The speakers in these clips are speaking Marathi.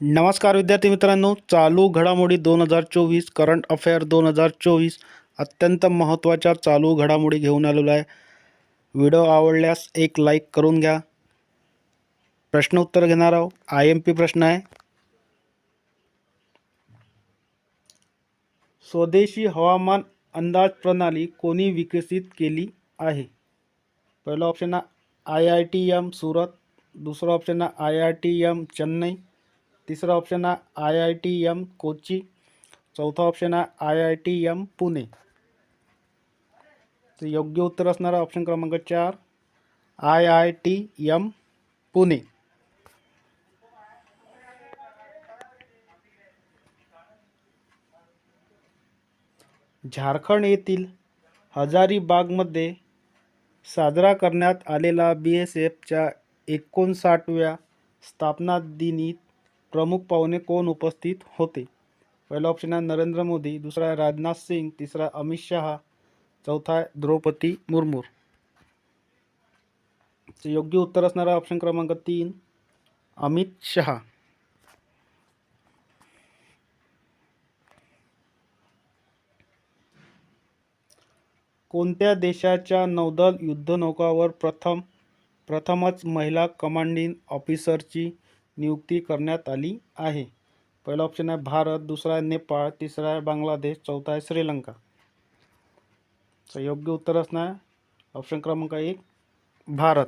नमस्कार विद्यार्थी मित्रांनो चालू घडामोडी दोन हजार चोवीस करंट अफेअर दोन हजार चोवीस अत्यंत महत्त्वाच्या चालू घडामोडी घेऊन आलेलो आहे. व्हिडिओ आवडल्यास एक लाईक करून घ्या. प्रश्न उत्तर घेणार आहोत. आय एम पी प्रश्न आहे. स्वदेशी हवामान अंदाज प्रणाली कोणी विकसित केली आहे? पहिलं ऑप्शन आहे I I T M Surat. दुसरं ऑप्शन आहे I I T M Chennai. तिसरा ऑप्शन आहे I I T M Kochi चौथा ऑप्शन आहे I I T M Pune. तर योग्य उत्तर असणारा ऑप्शन क्रमांक चार I I T M Pune. Jharkhand येथील हजारीबागमध्ये साजरा करण्यात आलेला बी एस एफच्या एकोणसाठव्या स्थापना दिनी प्रमुख पाहुणे कोण उपस्थित होते? पहिला ऑप्शन आहे नरेंद्र मोदी दुसरा आहे राजनाथ सिंग तिसरा अमित शहा चौथा आहे द्रौपदी मुर्मू. चे योग्य उत्तर असणारा ऑप्शन क्रमांक तीन अमित शहा. कोणत्या देशाच्या नौदल युद्धनौकावर प्रथम प्रथमच महिला कमांडिंग ऑफिसरची नियुक्ती करण्यात आली आहे. पहिला ऑप्शन आहे भारत दुसरा आहे नेपाळ तिसरा आहे बांगलादेश चौथा आहे श्रीलंका. तर योग्य उत्तर असणार ऑप्शन क्रमांक एक भारत.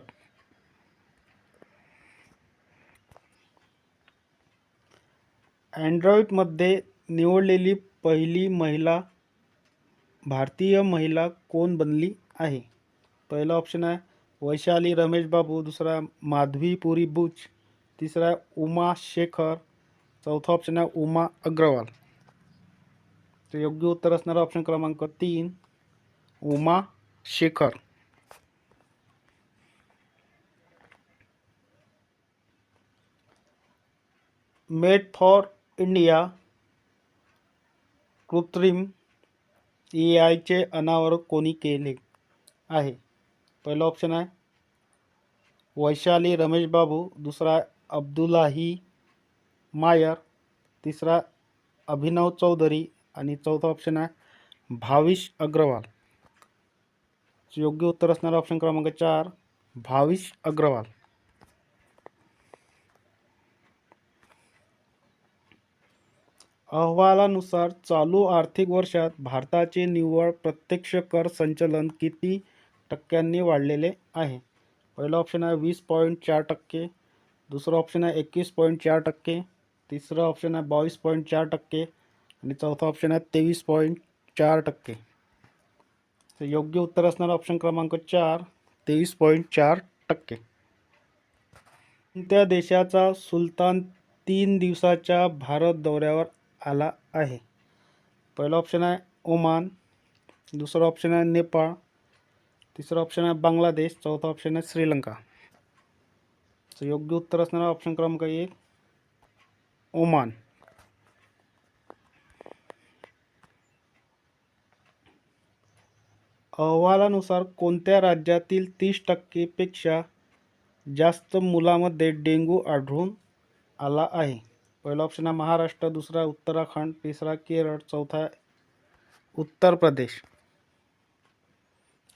अँड्रॉइडमध्ये निवडलेली पहिली महिला भारतीय महिला कोण बनली आहे? पहिला ऑप्शन आहे वैशाली रमेश बाबू दुसरा माधवी पुरी बुच. तिसरा है उमा शेखर, चौथा ऑप्शन है उमा अग्रवाल। तर योग्य उत्तर ऑप्शन क्रमांक तीन, Uma Shekhar. Made for India कृत्रिम ए आयचे अनावरण कोणी केले आहे? पहिलं ऑप्शन आहे वैशाली रमेश बाबू, दुसरा अब्दुलाही मायर तिसरा अभिनव चौधरी आणि चौथा ऑप्शन आहे भाविश अग्रवाल. योग्य उत्तर असणारा ऑप्शन क्रमांक चार भाविश अग्रवाल. अहवालानुसार चालू आर्थिक वर्षात भारताचे निव्वळ प्रत्यक्ष कर संचलन किती टक्क्यांनी वाढलेले आहे? पहिला ऑप्शन आहे वीस पॉईंट चार टक्के. दुसरं ऑप्शन आहे एकवीस पॉईंट चार टक्के. तिसरं ऑप्शन आहे बावीस पॉईंट चार टक्के. आणि चौथा ऑप्शन आहे तेवीस पॉईंट चार टक्के. तर योग्य उत्तर असणारा ऑप्शन क्रमांक चार तेवीस पॉईंट चार टक्के. कोणत्या देशाचा सुलतान तीन दिवसाच्या भारत दौऱ्यावर आला आहे. पहिलं ऑप्शन आहे ओमान. दुसरं ऑप्शन आहे नेपाळ. तिसरं ऑप्शन आहे बांगलादेश. चौथा ऑप्शन आहे श्रीलंका. तर योग्य उत्तर असणारा ऑप्शन क्रमांक एक ओमान. अहवालानुसार कोणत्या राज्यातील तीस टक्केपेक्षा जास्त मुलामध्ये डेंग्यू आढळून आला आहे? पहिला ऑप्शन आहे महाराष्ट्र दुसरा उत्तराखंड तिसरा केरळ चौथा उत्तर प्रदेश.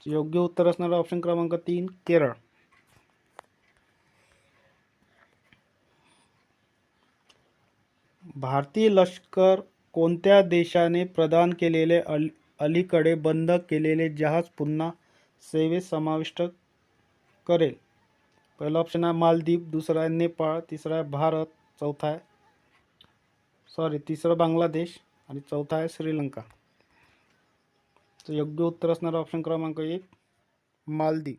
योग्य उत्तर असणारा ऑप्शन क्रमांक तीन केरळ. भारतीय लष्कर कोणत्या देशाने प्रदान केलेले अल अलीकडे बंद केलेले जहाज पुन्हा सेवेत समाविष्ट करेल? पहिला ऑप्शन आहे मालदीव दुसरा आहे नेपाळ तिसरा आहे भारत चौथा आहे सॉरी तिसरा बांगलादेश आणि चौथा आहे श्रीलंका. तर योग्य उत्तर असणारा ऑप्शन क्रमांक एक मालदीव.